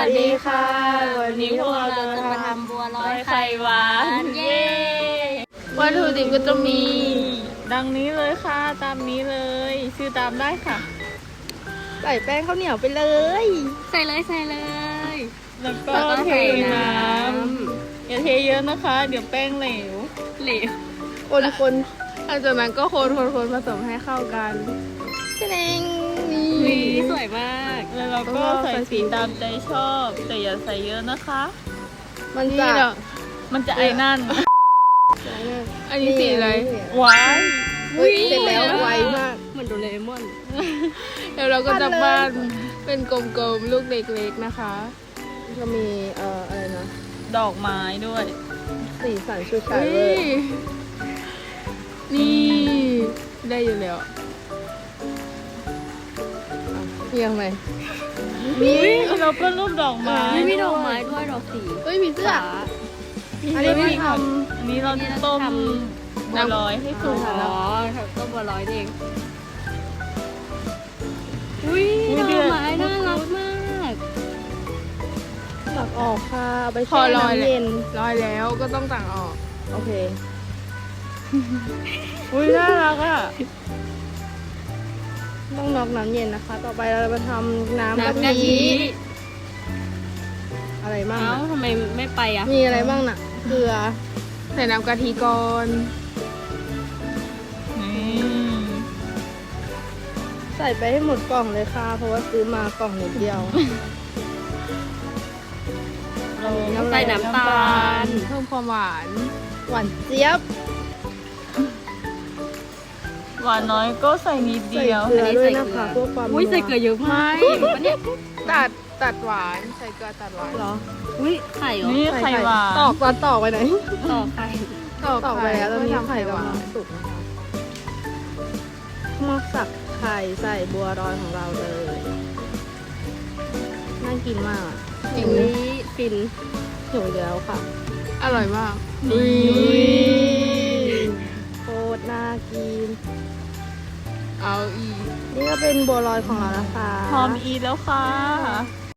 วัสดีค่ะ วันนี้พวกเราจะมาทำบัวลร้ออยยไข่ไข่หวาน เย้วัตถุดิบก็จะมี ดังนี้เลยค่ะ ตามนี้เลย ชื่อตามได้ค่ะ ใส่แป้งข้าวเหนียวไปเลย ใส่เลยใส่เลย แล้วก็แล้วก็เทใส่น้น้ำอย่าเทเยอะนะคะ เดี๋ยวแป้งเหลว เหลว คนคนหลังจากนั้นก็คนคนคนผสมให้เข้ากันแสดงนี่ วีสวยมาก แล้วเราก็ใส่สีตามใจชอบ แต่อย่าใส่เยอะนะคะ มันนี่จะเดี๋ยวมันจะไอ้นั่น อันนี้สีอะไรนี่ว้ายเฮ้ยเสร็จแล้วไวมากเหมือนโดเรมอนเดี๋ยวเราก็จะปั้นเลยบ้านเป็นกลมๆ ลูกเล็กๆนะคะก็มีเอ่ออะไรนะ ดอกไม้ด้วย สีสันชูชายเฮ้เวอร์ยนี่ได้อยู่แล้ว เรียงไหมนี่เราก็รูปดอกไม้ไม่มีดอกไม้ด้วยดอกสีเฮ้ยมีเสื้อฟ้าอันนี้ไม่ทอันนี้เราจะต้มบัวลอยให้สุกอ๋อต้นบัวลอยนี่เองอุ้ยอุ๊ยดเดืออกดไม้น่ารักมากตักออกค่ะเอาไปพอแช่ลอยน้ำแล้เย็วนลอยแล้วก็ต้องต่างออก โอเค อุ้ยน่ารักอะ ต้องน็อกน้ำเย็นนะคะ ต่อไปเราจะมาทำน้ำกะน้ำกะทิทิอะไรบ้างเอ้านะทำไมไม่ไปอะ มีอะไรบ้างน่ะ เกลือ ใส่น้ำกะทิก่อนนี่ใส่ไปให้หมดกล่องเลยค่ะ เพราะว่าซื้อมากล่องนิดเดียวเราใส่น้ำตาล เพิ่มความหวาน หวานเจี๊ยบ หวานน้อยก็ใส่นิดใส่เดียวเกลือด้วยนะคะเพื่อความอุ้ยใส่เกลือเยอะมากจริงปะเนี่ยตัดตัดหวานใส่เกลือตัดหวานเหรออุ้ยไข่เหรอนี่ไข่หวานตอกตอนตอกไปไหนต่อไข่ตอกไปแล้วตอนนี้เพื่ทำไข่ไข่หกำวาลันงสุกนะคะมอกสักไข่ใส่บัวรอยของเราเลยน่ากินมากอะจริงอุ้ยฟินหิวอีกแล้วค่ะ อร่อยมากอุ๊นี่ เอาอีก นี่ก็เป็นบัวลอยของเรานะคะ พร้อมอีทแล้วค่ะ